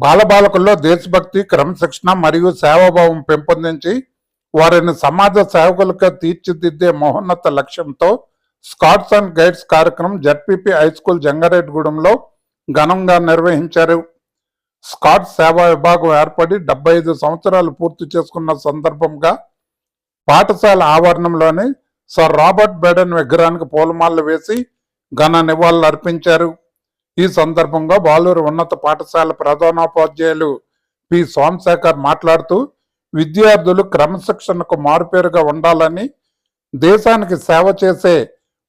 బాలబాలకుల్లో దేశభక్తి క్రమశిక్షణ మరియు సేవాభావం పెంపొందించి వారిని సమాజ సేవకులుగా తీర్చిదిద్దే మహోన్నత లక్ష్యంతో స్కాట్స్ అండ్ గైడ్స్ కార్యక్రమం జడ్పీపీ హై స్కూల్ జంగారెడ్డిగూడెంలో ఘనంగా నిర్వహించారు. స్కాట్స్ సేవా విభాగం ఏర్పడి డెబ్బై ఐదు సంవత్సరాలు పూర్తి చేసుకున్న సందర్భంగా పాఠశాల ఆవరణంలోని సర్ రాబర్ట్ బెడన్ విగ్రహానికి పూలమాలలు వేసి ఘన నివాళులు అర్పించారు ఈ సందర్భంగా బాలూరు ఉన్నత పాఠశాల ప్రధానోపాధ్యాయులు పి. సోమశేఖర్ మాట్లాడుతూ విద్యార్థులు క్రమశిక్షణకు మారుపేరుగా ఉండాలని దేశానికి సేవ చేసే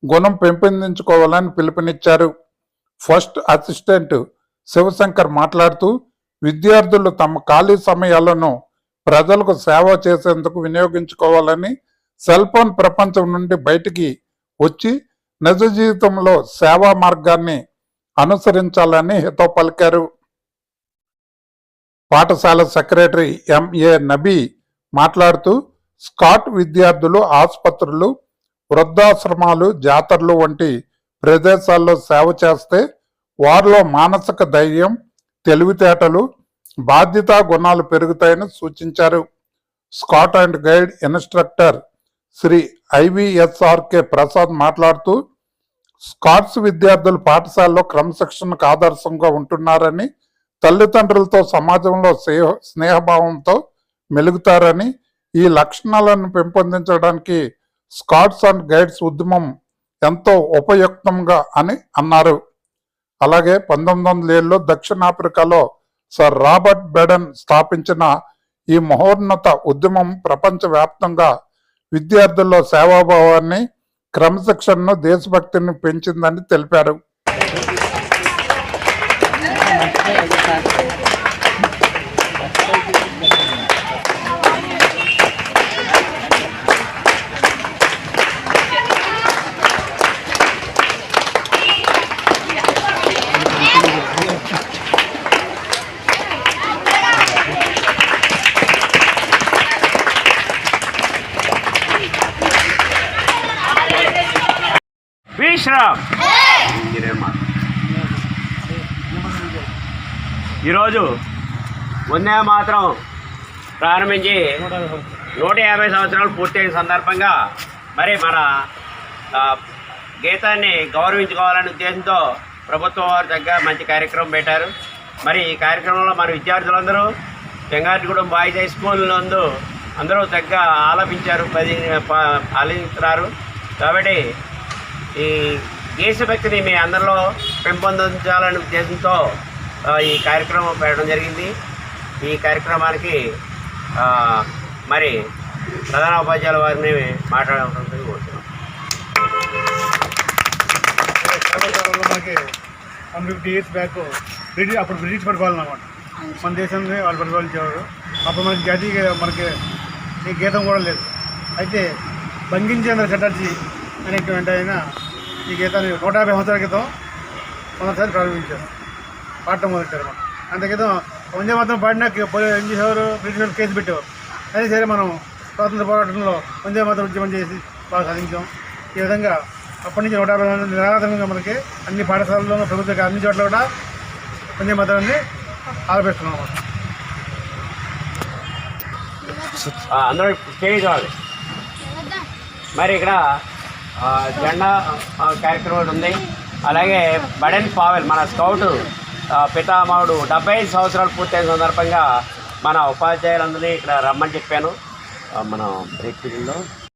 గుణం పెంపొందించుకోవాలని పిలుపునిచ్చారు. ఫస్ట్ అసిస్టెంట్ శివశంకర్ మాట్లాడుతూ విద్యార్థులు తమ ఖాళీ సమయాలను ప్రజలకు సేవ చేసేందుకు వినియోగించుకోవాలని సెల్ ఫోన్ ప్రపంచం నుండి బయటికి వచ్చి నిజ జీవితంలో సేవా మార్గాన్ని అనుసరించాలని హితో పలికారు. పాఠశాల సెక్రటరీ ఎంఏ నబీ మాట్లాడుతూ స్కాట్ విద్యార్థులు ఆసుపత్రులు వృద్ధాశ్రమాలు జాతరలు వంటి ప్రదేశాల్లో సేవ చేస్తే వారిలో మానసిక ధైర్యం తెలివితేటలు బాధ్యతా గుణాలు పెరుగుతాయని సూచించారు. Scout and guide instructor Shri IVSRK Prasad మాట్లాడుతూ స్కాట్స్ విద్యార్థులు పాఠశాలలో క్రమశిక్షణకు ఆదర్శంగా ఉంటున్నారని తల్లిదండ్రులతో సమాజంలో స్నేహ స్నేహభావంతో మెలుగుతారని ఈ లక్షణాలను పెంపొందించడానికి స్కాట్స్ అండ్ గైడ్స్ ఉద్యమం ఎంతో ఉపయుక్తంగా అని అన్నారు. అలాగే పంతొమ్మిది వందల ఏళ్ళలో దక్షిణాఫ్రికాలో సర్ రాబర్ట్ బెడన్ స్థాపించిన ఈ మహోన్నత ఉద్యమం ప్రపంచవ్యాప్తంగా విద్యార్థుల్లో సేవాభావాన్ని క్రమశిక్షణను దేశభక్తిని పెంచిందని తెలిపారు విశ్రామ్ ఈరోజు వందే మాత్రం ప్రారంభించి నూట యాభై సంవత్సరాలు పూర్తయిన సందర్భంగా మరి మన గీతాన్ని గౌరవించుకోవాలనే ఉద్దేశంతో ప్రభుత్వం వారు దగ్గర మంచి కార్యక్రమం పెట్టారు. మరి ఈ కార్యక్రమంలో మన విద్యార్థులందరూ వెంగాటిగూడెం బాయ్స్ హై స్కూల్ నందు అందరూ తగ్గ ఆలపించారు పది ఆలపించారు కాబట్టి ఈ దేశభక్తిని మీ అందరిలో పెంపొందించాలనే ఉద్దేశంతో ఈ కార్యక్రమం పెట్టడం జరిగింది. ఈ కార్యక్రమానికి మరి ప్రధాన ఉపాధ్యాయుల వారిని మాట్లాడవలసింది కోరుతున్నాం. మనకి one fifty years back British అప్పుడు బ్రిటిష్ పరిపాలన అనమాట మన దేశాన్ని వాళ్ళు పరిపాలించేవారు. అప్పుడు మనకి జాతీయ మనకి ఈ గీతం కూడా లేదు. అయితే బంకించేంద్ర చటర్జీ అనేటువంటి ఆయన ఈ గీతాన్ని నూట యాభై సంవత్సరాల క్రితం మొదటిసారి ప్రారంభించారు. పాడటం మొదలెట్టారు మనం. అంత క్రితం వందే మాత్రం పాడినా పోలీ- ఏం చేసేవారు బ్రిటిష్ కేసు పెట్టేవారు. అయినా సరే మనం స్వాతంత్ర పోరాటంలో వందే మాత్రం ఉద్యమం చేసి బాగా సాధించాం. ఈ విధంగా అప్పటి నుంచి నూట యాభై నిరాధారంగా మనకి అన్ని పాఠశాలల్లోనూ ప్రభుత్వ అన్ని చోట్ల కూడా వందే మాత్రాన్ని ఆలపిస్తున్నాం అన్నమాట అందరూ స్టేజ్ మరి ఇక్కడ జెండా కార్యక్రమం ఒకటి ఉంది. అలాగే బడెన్ పావెల్ మన స్కౌట్ పితామహుడు డెబ్బై ఐదు సంవత్సరాలు పూర్తయిన సందర్భంగా మన ఉపాధ్యాయులందరినీ ఇక్కడ రమ్మని చెప్పాను. మనం బ్రేక్